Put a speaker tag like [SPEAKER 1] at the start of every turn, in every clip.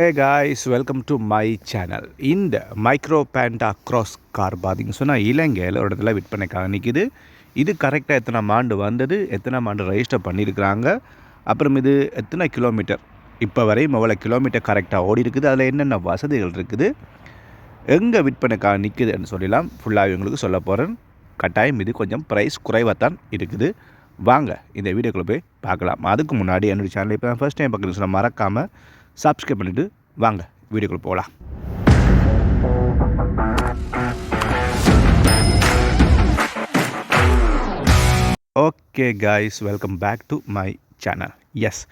[SPEAKER 1] Hey guys welcome to my channel இந்த micro panda cross car பார்த்திங்க சொன்னால் இலங்கையில் ஒரு இடத்துல விற்பனைக்காக நிற்கிது இது கரெக்டாக எத்தனை ஆண்டு வந்தது எத்தனை ஆண்டு ரெஜிஸ்டர் பண்ணியிருக்கிறாங்க அப்புறம் இது எத்தனை கிலோமீட்டர் இப்போ வரையும் எவ்வளோ கிலோமீட்டர் கரெக்டாக ஓடி இருக்குது அதில் என்னென்ன வசதிகள் இருக்குது எங்கே விற்பனைக்காக நிற்குதுன்னு சொல்லலாம் ஃபுல்லாக இவங்களுக்கு சொல்ல போகிறேன் கட்டாயம் இது கொஞ்சம் ப்ரைஸ் குறைவாக தான் இருக்குது. வாங்க இந்த வீடியோக்குள்ளே போய் பார்க்கலாம். அதுக்கு முன்னாடி என்னுடைய சேனல் இப்போ ஃபஸ்ட் டைம் பார்க்குறேன்னு சொன்னால் மறக்காமல் சப்ஸ்கிரைப் பண்ணிவிட்டு வாங்க வீடியோக்குள்ளே போகலாம். Okay guys welcome back to my channel yes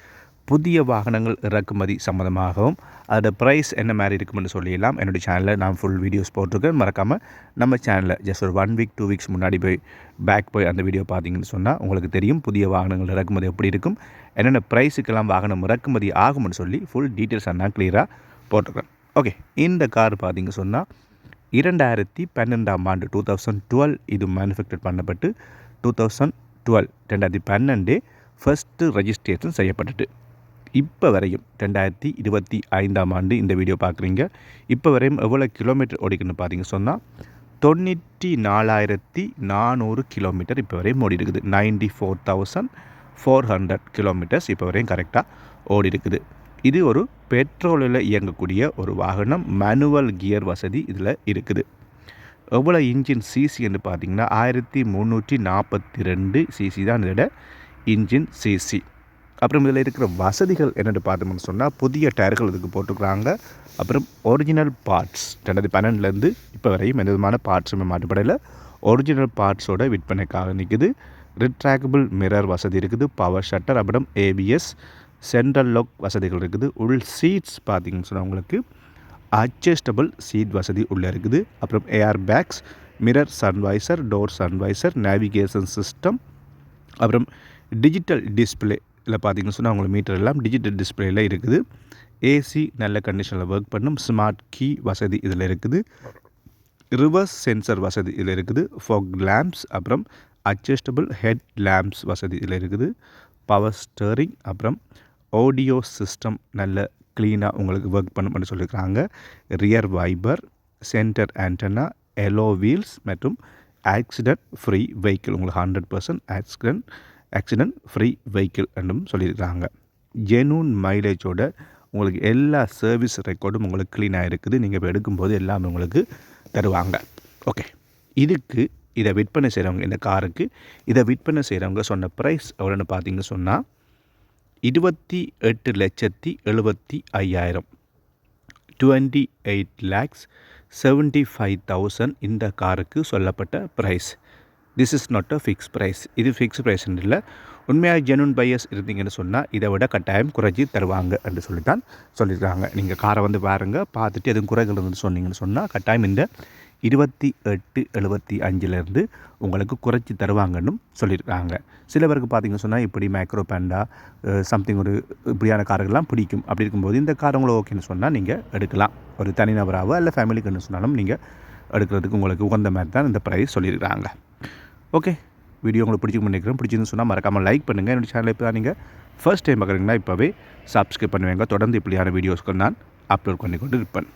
[SPEAKER 1] புதிய வாகனங்கள் இறக்குமதி சம்மந்தமாகவும் அதோட ப்ரைஸ் என்ன மாதிரி இருக்கும்னு சொல்லிடலாம். என்னுடைய சேனலில் நான் ஃபுல் வீடியோஸ் போட்டிருக்கேன். மறக்காமல் நம்ம சேனலில் ஜஸ்ட் ஒரு ஒன் வீக் டூ வீக்ஸ் முன்னாடி போய் பேக் போய் அந்த வீடியோ பார்த்தீங்கன்னு சொன்னால் உங்களுக்கு தெரியும் புதிய வாகனங்கள் இறக்குமதி எப்படி இருக்கும் என்னென்ன ப்ரைஸுக்கெல்லாம் வாகனம் இறக்குமதி ஆகும்னு சொல்லி ஃபுல் டீட்டெயில்ஸ் நான் கிளியராக போட்டிருக்கேன் ஓகே இந்த கார் பார்த்திங்க சொன்னால் இரண்டாயிரத்தி பன்னெண்டாம் ஆண்டு டூ தௌசண்ட் டுவெல் இது மேனுஃபேக்சர் பண்ணப்பட்டு டூ தௌசண்ட் டுவெல் ரெண்டாயிரத்தி பன்னெண்டு ஃபஸ்ட்டு ரெஜிஸ்ட்ரேஷன் செய்யப்பட்டுட்டு. இப்போ வரையும் ரெண்டாயிரத்தி இருபத்தி ஐந்தாம் ஆண்டு இந்த வீடியோ பார்க்குறீங்க இப்போ வரையும் எவ்வளோ கிலோமீட்டர் ஓடிக்குன்னு பார்த்தீங்க சொன்னால் தொண்ணூற்றி நாலாயிரத்தி நானூறு கிலோமீட்டர் இப்போ வரையும் ஓடி இருக்குது ninety four thousand four hundred kilometres இப்போ வரையும் கரெக்டாக ஓடி இருக்குது இது ஒரு பெட்ரோலில் இயங்கக்கூடிய ஒரு வாகனம் மேனுவல் கியர் வசதி இதில் இருக்குது. எவ்வளோ இன்ஜின் சிசி என்று பார்த்தீங்கன்னா ஆயிரத்தி முந்நூற்றி நாற்பத்தி ரெண்டு சிசி தான் இதோட இன்ஜின் சிசி அப்புறம் இதில் இருக்கிற வசதிகள் என்னென்னு பார்த்தோம்னு சொன்னால் புதிய டயர்கள் இதுக்கு போட்டுக்கிறாங்க. அப்புறம் ஒரிஜினல் பார்ட்ஸ் ரெண்டாயிரத்தி பன்னெண்டுலேருந்து இப்போ வரையும் எந்த விதமான பார்ட்ஸுமே மாட்டுப்படையில் ஒரிஜினல் பார்ட்ஸோட விற்பனைக்காக நிற்குது. ரிட்ராக்பிள் மிரர் வசதி இருக்குது பவர் ஷட்டர் அப்புறம் ஏபிஎஸ் சென்ட்ரல் லாக் வசதிகள் இருக்குது. உள் சீட்ஸ் பார்த்திங்கன்னு சொன்னால் உங்களுக்கு அட்ஜஸ்டபிள் சீட் வசதி உள்ளே இருக்குது. அப்புறம் air bags mirror sun visor door sun visor navigation system அப்புறம் டிஜிட்டல் டிஸ்பிளே இல்லை பார்த்தீங்கன்னு சொன்னால் உங்களுக்கு மீட்டர் எல்லாம் டிஜிட்டல் டிஸ்பிளேயில் இருக்குது. ஏசி நல்ல கண்டிஷனில் ஒர்க் பண்ணும். ஸ்மார்ட் கீ வசதி இதில் இருக்குது. ரிவர்ஸ் சென்சர் வசதி இதில் இருக்குது. ஃபாக் லேம்ப்ஸ் அப்புறம் அட்ஜஸ்டபிள் ஹெட் லேம்ப்ஸ் வசதி இதில் இருக்குது. பவர் ஸ்டேரிங் அப்புறம் ஆடியோ சிஸ்டம் நல்ல க்ளீனாக உங்களுக்கு ஒர்க் பண்ணும்னு சொல்லியிருக்கிறாங்க rear wiper center antenna alloy wheels மற்றும் ஆக்சிடென்ட் ஃப்ரீ வெஹிக்கிள் உங்களுக்கு hundred percent accident accident free vehicle என்றும் சொல்லியிருக்கிறாங்க. ஜெனூன் மைலேஜோட உங்களுக்கு எல்லா சர்வீஸ் ரெக்கார்டும் உங்களுக்கு க்ளீனாக இருக்குது நீங்கள் இப்போ எடுக்கும்போது எல்லாமே உங்களுக்கு தருவாங்க. ஓகே இதுக்கு இதை விற்பனை செய்கிறவங்க இந்த காருக்கு இதை விற்பனை செய்கிறவங்க சொன்ன ப்ரைஸ் எவ்வளோன்னு பார்த்தீங்க சொன்னால் இருபத்தி எட்டு லட்சத்தி எழுபத்தி ஐயாயிரம். Twenty eight lakhs seventy five thousand இந்த காருக்கு சொல்லப்பட்ட price this is not a fix price இது ஃபிக்ஸ் ப்ரைஸ் இல்லை. உண்மையாக ஜெனுன் பையர்ஸ் இருந்தீங்கன்னு சொன்னால் இதை விட கட்டாயம் குறைஞ்சி தருவாங்க என்று சொல்லி தான் சொல்லியிருக்காங்க. நீங்கள் காரை வந்து பாருங்கள் பார்த்துட்டு எதுவும் குறைகள் இருந்து சொன்னீங்கன்னு சொன்னால் கட்டாயம் இந்த இருபத்தி எட்டு எழுபத்தி அஞ்சிலேருந்து உங்களுக்கு குறைச்சி தருவாங்கன்னு சொல்லியிருக்காங்க. சில பேருக்கு பார்த்தீங்கன்னு சொன்னால் இப்படி மைக்ரோ பேண்டா சம்திங் ஒரு இப்படியான கார்கள்லாம் பிடிக்கும். அப்படி இருக்கும்போது இந்த கார் உங்களுக்கு ஓகேன்னு சொன்னால் நீங்கள் எடுக்கலாம். ஒரு தனிநபராகவோ இல்லை ஃபேமிலிக்குன்னு சொன்னாலும் நீங்கள் எடுக்கிறதுக்கு உங்களுக்கு உகந்த மாதிரி தான் இந்த ப்ரைஸ் சொல்லியிருக்காங்க ஓகே வீடியோ உங்களுக்கு பிடிச்சிக்க நினைக்கிறேன். பிடிச்சிருந்து சொன்னால் மறக்காமல் லைக் பண்ணுங்கள் என்னுடைய சேனல் இப்போ தான் நீங்கள் ஃபர்ஸ்ட் டைம் பார்க்குறீங்கன்னா இப்போவே சப்ஸ்கிரைப் பண்ணுவேங்க. தொடர்ந்து இப்படியான வீடியோஸ்க்கு நான் அப்லோட் பண்ணி கொண்டு இருப்பேன்.